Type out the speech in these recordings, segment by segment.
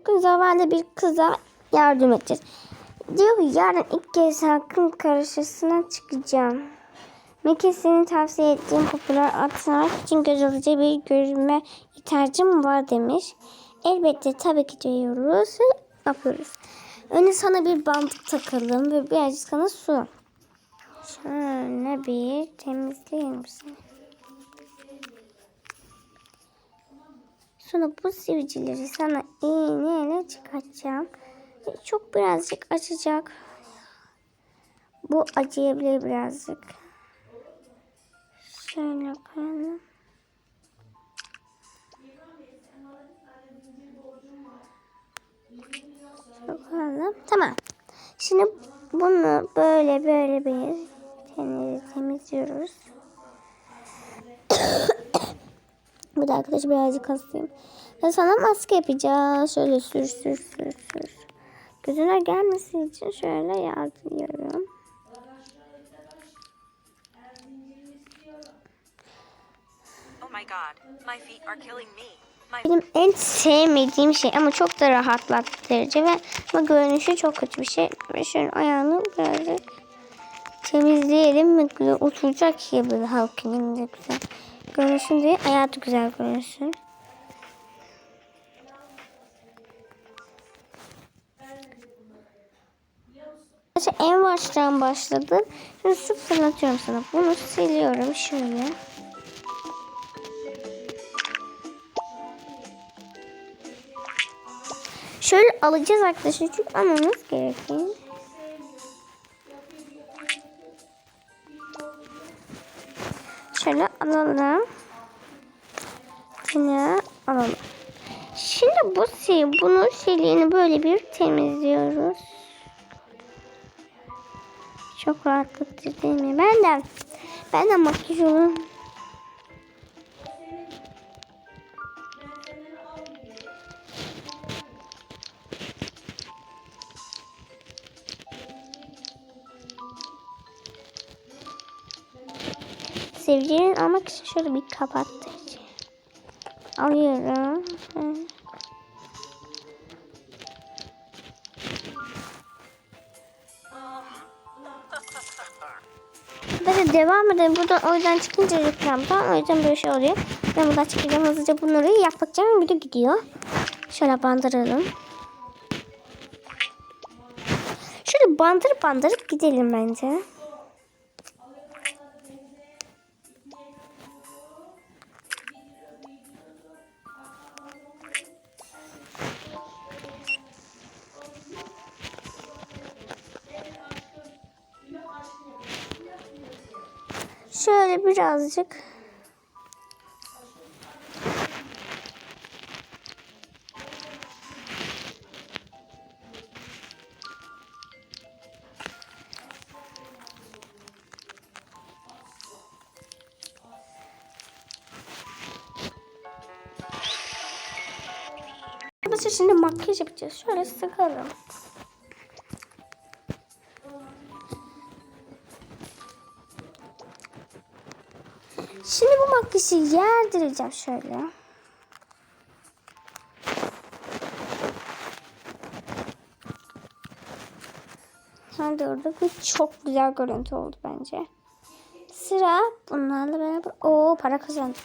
Bugün zavallı bir kıza yardım edeceğiz. Diyor ki yarın ilk kez halkın karşısına çıkacağım. Meke senin tavsiye ettiğin popüler atmak için göz alıcı bir görünme ihtiyacım var demiş. Elbette tabii ki diyoruz yapıyoruz. Önce sana bir bant takalım ve birazcık sana su. Şöyle bir temizleyelim seni. Sonra bu sivilceleri sana iğneyle çıkartacağım. Çok birazcık açacak. Bu acıyabilir birazcık. Şöyle koyalım. Koyalım. Tamam. Şimdi bunu böyle böyle bir temiz, temizliyoruz. Bu da arkadaş birazcık hastayım. Ve sana maske yapacağız. Şöyle sür sür sür sür. Gözüne gelmesi için şöyle yardırıyorum. Oh my god, my feet are killing me. My Benim en sevmediğim şey ama çok da rahatlattırıcı ve ama görünüşü çok kötü bir şey. Ve şöyle ayağını birazcık temizleyelim ve güzel oturacak ya böyle halkın güzel görünsün diye da güzel görünsün. İşte en baştan başladım. Şimdi su fırlatıyorum sana. Bunu siliyorum şöyle. Şöyle alacağız arkadaşlar çünkü almamız gerekiyor. Alalım. Yine alalım. Şimdi bu sil, bunu siliğini böyle bir temizliyoruz. Çok rahatlatıcı değil mi? Ben de, ben de makyaj olur. Sevgilerini almak için şöyle bir kapattırıcı. Alıyorum. Böyle devam edelim. Buradan o yüzden çıkınca reklamdan o yüzden böyle şey oluyor. Ben buradan çıkacağım hızlıca bunları yapacağım. Bir de gidiyor. Şöyle bandıralım. Şöyle bandırıp bandırıp gidelim bence. Şöyle birazcık. Arkadaşlar şimdi makyaj yapacağız. Şöyle sıkalım. Şimdi bu makyajı yerdireceğim şöyle. Orada bu çok güzel görüntü oldu bence. Sıra bunlarla beraber o para kazandık.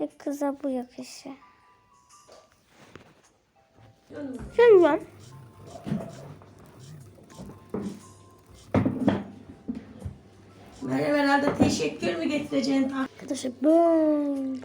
Ve kıza bu yakışı. Şimdi Meryem herhalde teşekkür mü getireceksin? arkadaşlar böyle.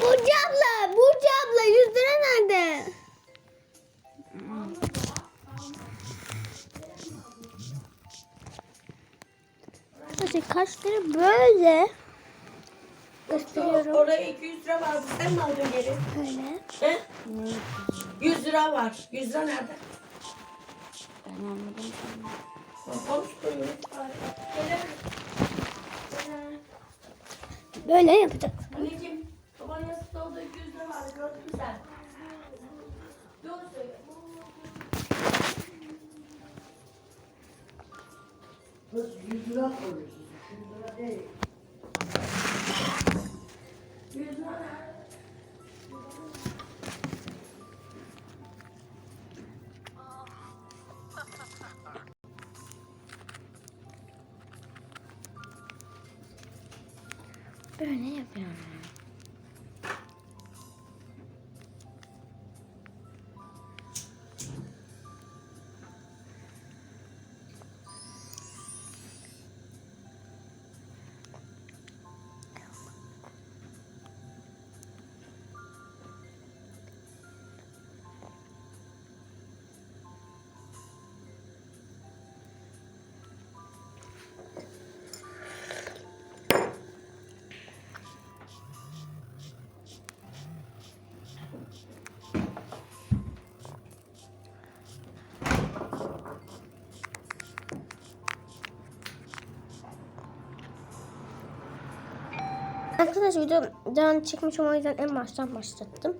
Burcu abla, Burcu abla 100 lira nerede? Arkadaşlar kaşları böyle gösteriyorum. Oraya 200 lira vardı. Sen mi aldın geri? Böyle. He? 100 lira var. 100 lira nerede? Ben anladım. Böyle yapacak. Anneciğim, baban yastıkta olduğu 200 lira vardı. Gördün mü sen? Doğru söyle. Kız 100 lira koyuyorsun. 100 lira değil. Böyle yapıyorum. Arkadaşlar videodan çekmişim o yüzden en baştan başlattım.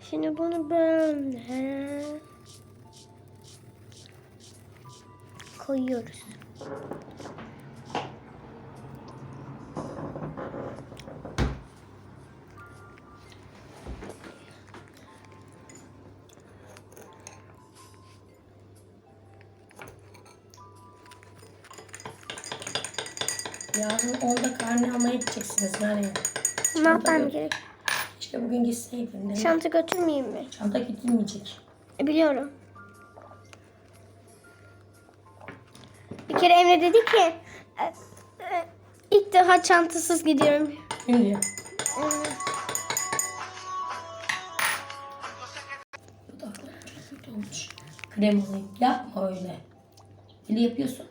Şimdi bunu böyle koyuyoruz. Yarın orada karne almaya gideceksiniz Meryem. Ne yapmam gerek? İşte bugün gitseydin değil? Çanta götürmeyeyim mi? Çanta gidilmeyecek. E, biliyorum. Bir kere Emre dedi ki e, e, ilk defa çantasız gidiyorum. Kim diyor? Evet. Dudaklar çok kötü olmuş. Krem alayım. Yapma öyle. Eli yapıyorsun.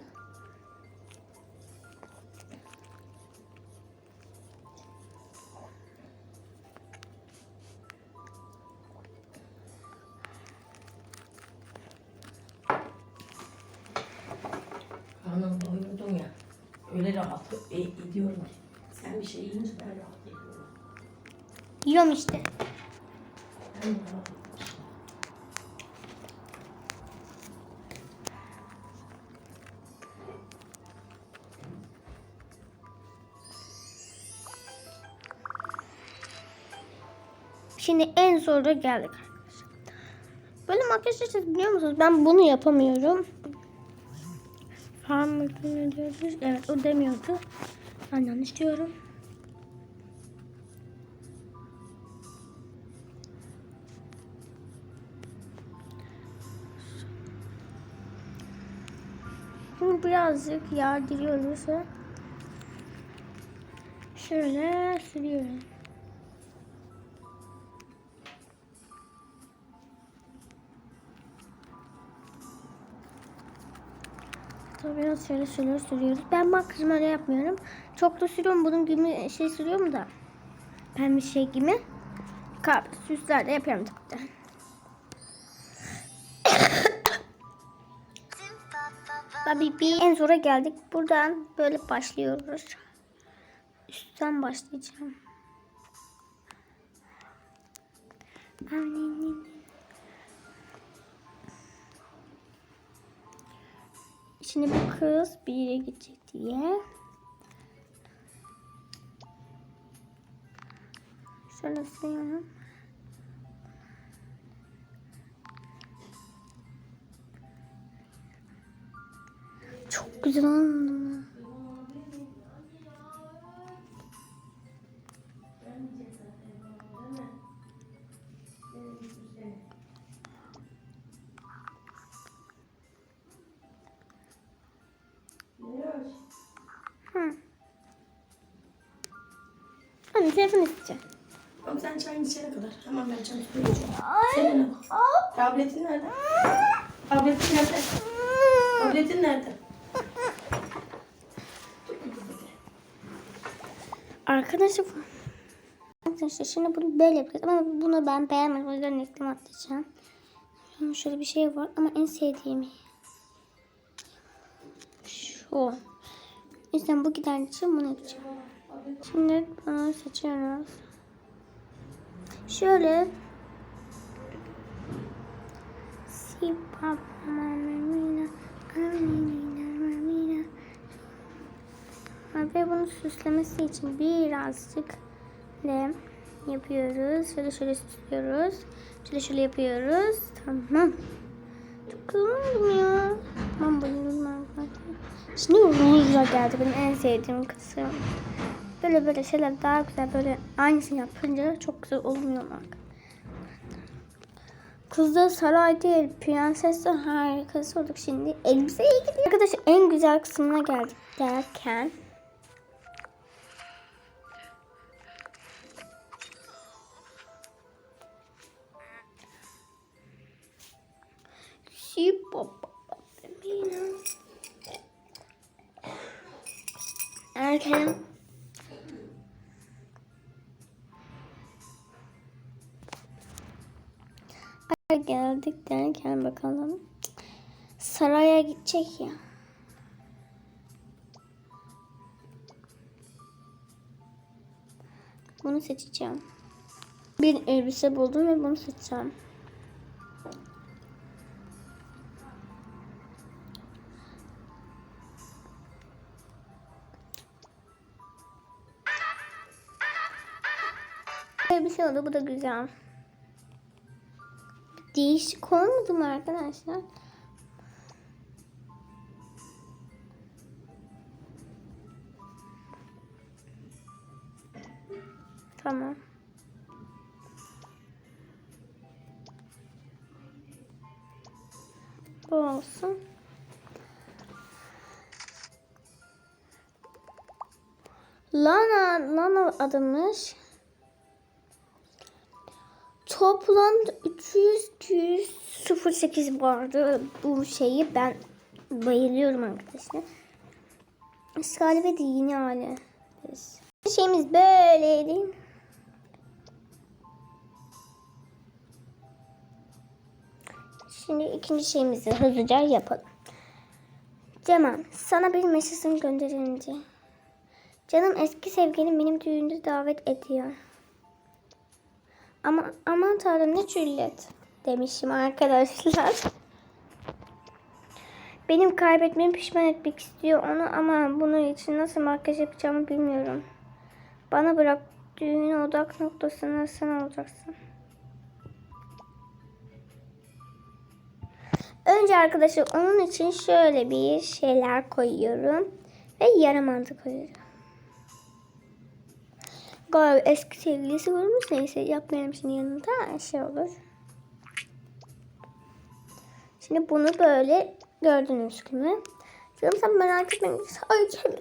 Karnımı doyurdum ya. Öyle rahat e- ediyorum ki. Sen bir şey yiyince ben rahat ediyorum. Yiyorum işte. Ben. Şimdi en zorda geldik arkadaşlar. Böyle makyaj işte biliyor musunuz? Ben bunu yapamıyorum. Farm ne diyoruz? Evet o demiyordu. Ben yanlış diyorum. Şimdi birazcık yardırıyoruz. ve Şöyle sürüyorum. Tabii biraz şöyle şöyle sürüyoruz. Ben makyajımı öyle yapmıyorum. Çok da sürüyorum. Bunun gibi şey sürüyorum da. Pembe şey gibi. Kahve süsler de yapıyorum tabii de. Tabii bir en zora geldik. Buradan böyle başlıyoruz. Üstten başlayacağım. Şimdi bu kız bir yere gidecek diye. Şöyle sıyalım. Çok güzel oldu. Hemen ben. Senin o. Tabletin nerede? Tabletin nerede? Tabletin nerede? Arkadaşlar Arkadaşlar şimdi bunu böyle yapacağız ama bunu ben beğenmedim o yüzden reklam atlayacağım. Şöyle bir şey var ama en sevdiğim şu. O yüzden bu giden için bunu yapacağım. Şimdi bunu seçiyoruz. Şöyle Ve bunu süslemesi için birazcık lem yapıyoruz. Şöyle şöyle süslüyoruz. Şöyle şöyle yapıyoruz. Tamam. Çok güzel oldum ya. Tamam bayıldım arkadaşlar. Şimdi rulolar geldi. Benim en sevdiğim kısım. Böyle böyle şeyler daha güzel böyle aynısını yapınca çok güzel olmuyorlar. Kız da saray değil, prenses de harikası olduk şimdi. Elbiseye gidiyor. Arkadaşlar en güzel kısmına geldik derken. Erken geldik derken bakalım. Saraya gidecek ya. Bunu seçeceğim. Bir elbise buldum ve bunu seçeceğim. Elbise oldu. Bu da güzel. Değişik olmadı mı arkadaşlar? Tamam. Bu olsun. Lana, Lana adamış. Toplam 300 208 vardı bu şeyi ben bayılıyorum arkadaşlar. Galiba de yeni hali. Şeyimiz böyleydi. Şimdi ikinci şeyimizi hızlıca yapalım. Cemal sana bir mesajım gönderince. Canım eski sevgilim benim düğünde davet ediyor. Ama aman tanrım ne cüllet demişim arkadaşlar. Benim kaybetmemi pişman etmek istiyor onu ama bunun için nasıl makyaj yapacağımı bilmiyorum. Bana bırak düğün odak noktasına sen olacaksın. Önce arkadaşlar onun için şöyle bir şeyler koyuyorum. Ve yarım mantı koyuyorum. Galiba eski sevgilisi varmış. Neyse yapmayalım şimdi yanında şey olur. Şimdi bunu böyle gördünüz gibi. Canım sen merak etme. Arkam,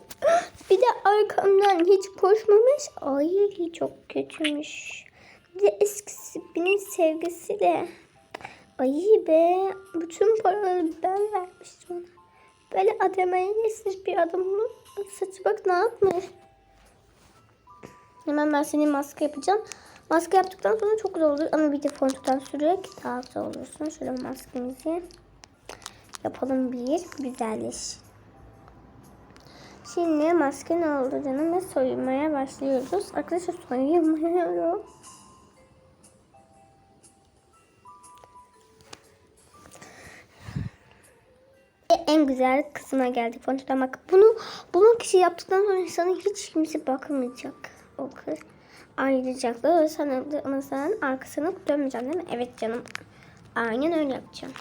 bir de arkamdan hiç koşmamış. Ay çok kötüymüş. Bir de eskisi benim sevgisi de. Ay be. Bütün paraları ben vermiştim ona. Böyle adamaya geçmiş bir adamın saçı bak ne yapmış. Hemen ben senin maske yapacağım. Maske yaptıktan sonra çok güzel olur ama bir de fondöten sürerek daha güzel olursun. Şöyle maskemizi yapalım bir güzelleş. Şimdi maske ne oldu canım ve soyunmaya başlıyoruz. Arkadaşlar soyunmuyorum. En güzel kısma geldik fondöten bak. Bunu bunu kişi yaptıktan sonra sana hiç kimse bakmayacak o kız ayrılacaklar. Sana masanın arkasına dönmeyeceğim değil mi? Evet canım. Aynen öyle yapacağım.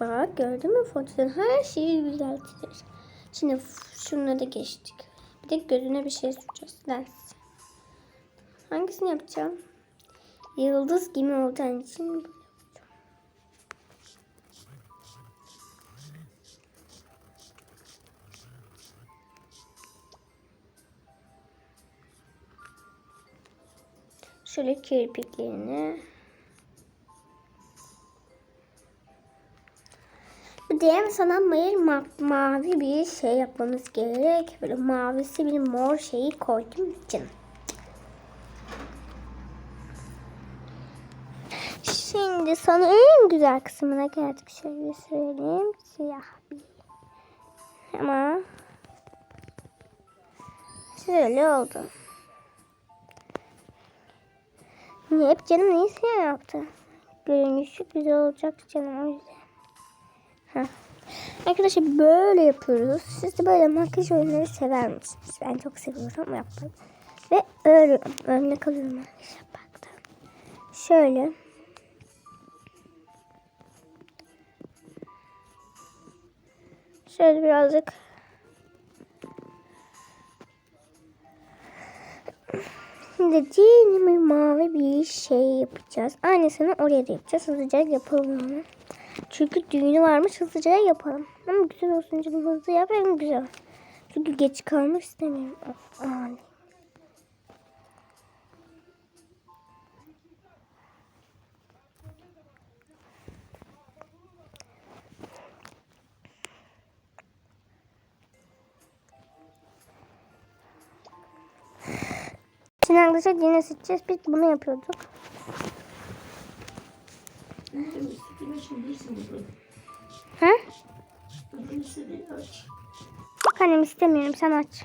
Bak gördün mü fotoğrafın her şeyi düzelteceğiz. Şimdi şunları da geçtik. Bir de gözüne bir şey süreceğiz. Lens. Hangisini yapacağım? Yıldız gibi olduğu için Şöyle kirpiklerini. Bir de sana mayır ma mavi bir şey yapmamız gerek. Böyle mavisi bir mor şeyi koydum canım. Şimdi sana en güzel kısmına geldik. Şöyle söyleyeyim. Siyah bir. Ama şöyle oldu. Niye hep canım siyah yaptı? Görünüşü güzel olacak canım o yüzden. Heh. Arkadaşlar böyle yapıyoruz. Siz de böyle makyaj oyunları sever misiniz? Ben çok seviyorum yapmayı. Ve örüyorum. Örnek alıyorum arkadaşlar. Baktım. Şöyle. Şöyle birazcık Şimdi bir mavi bir şey yapacağız. Aynısını oraya da yapacağız. Hızlıca yapalım onu. Çünkü düğünü varmış hızlıca yapalım. Ama güzel olsun canım hızlı yap hem güzel. Çünkü geç kalmak istemiyorum. Of, arkadaşlar yine seçeceğiz. Biz bunu yapıyorduk. Aç. Yok annem istemiyorum sen aç.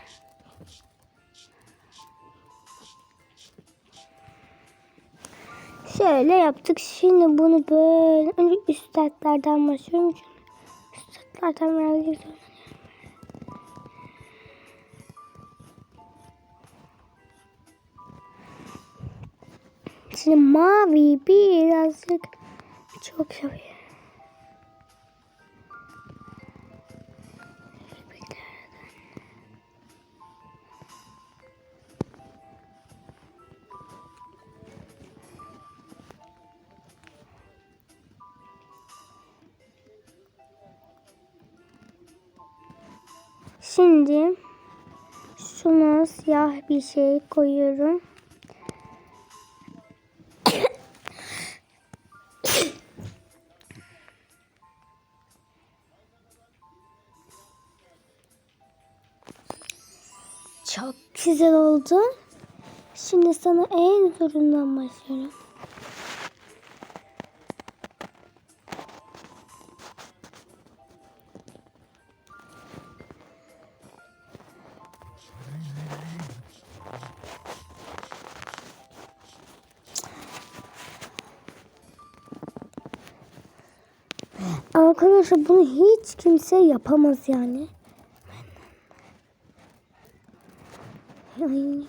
Şöyle yaptık. Şimdi bunu böyle önce üst başlıyorum. Üst hatlardan birazcık Şimdi mavi birazcık çok seviyorum. Şimdi şuna siyah bir şey koyuyorum. Oldu. Şimdi sana en zorundan başlıyorum. Arkadaşlar bunu hiç kimse yapamaz yani. Ay. Şimdi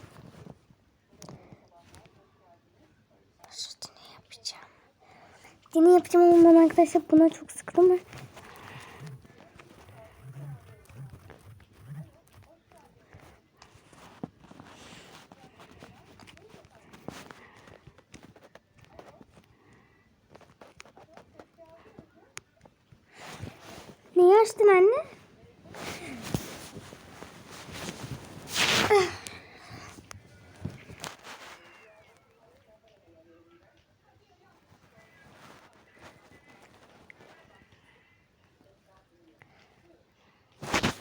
ne yapacağım? Yine yapacağım ama ben arkadaşlar buna çok sıktım. Ben. Niye açtın anne?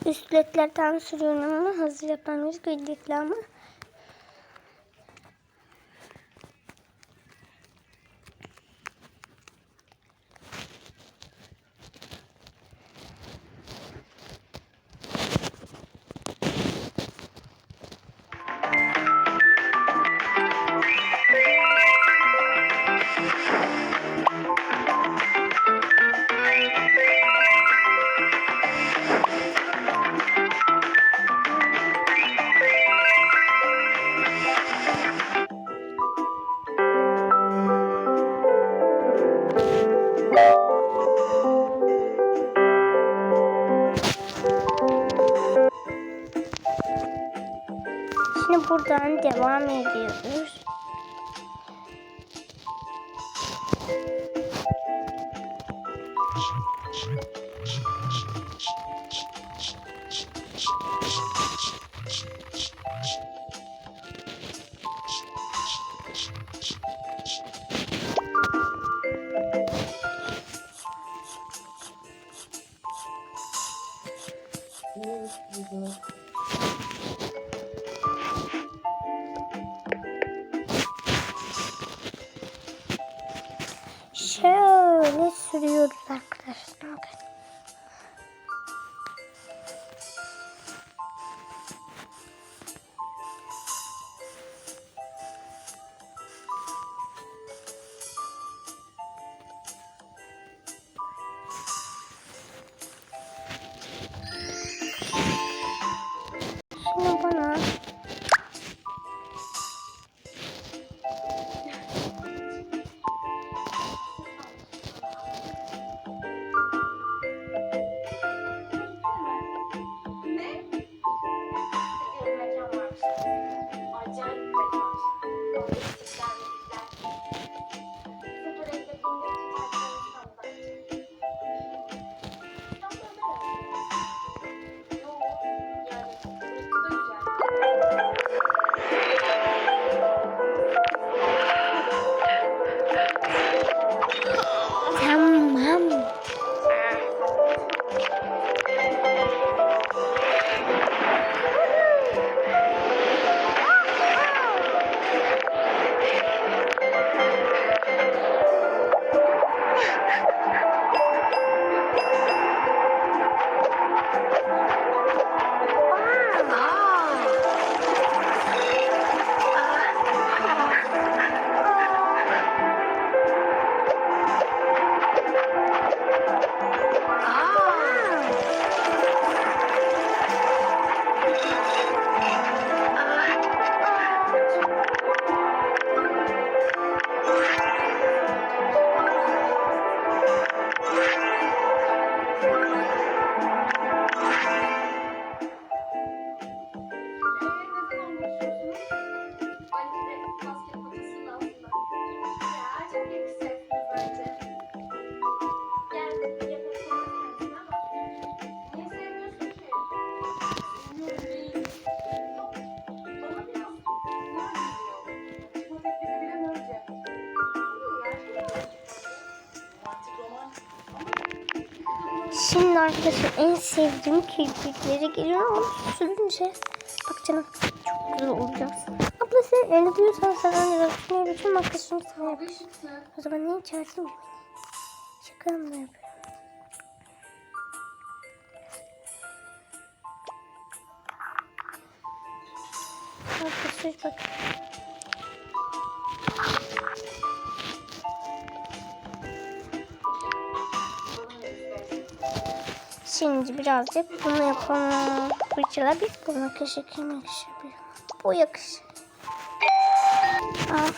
Üstletlerden sürüyorum ama hazır yapılmış gıydıklı ama. Buradan devam ediyoruz. Arkadaşlar. Şimdi arkadaşlar en sevdiğim kirpikleri geliyor ama sürünce. Bak canım çok güzel olacağız. Abla sen öyle diyorsan sana ne düşünüyor? Bütün makyajını sana yapayım. O zaman ne içersin ki? Mı yapıyorum? Birazcık bunu yapalım. Fırçala biz bunu yakışır kim yakışır. Bu yakışır. Ah.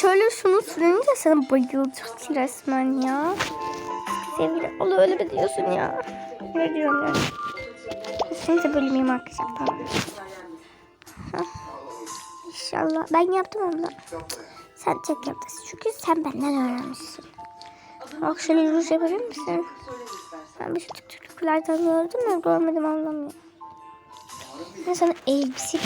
Şöyle şunu sürünce sana bayılacaksın resmen ya. Sevgili ol öyle mi diyorsun ya? Ne diyorum ya? Seni de bölümeyim arkadaşlar tamam. İnşallah. Ben yaptım onu. Sen tek yaptın. Çünkü sen benden öğrenmişsin. Bak şöyle ruj yapabilir misin? Ben bir şu TikTok'lardan gördüm de görmedim anlamıyorum. Ben sana elbise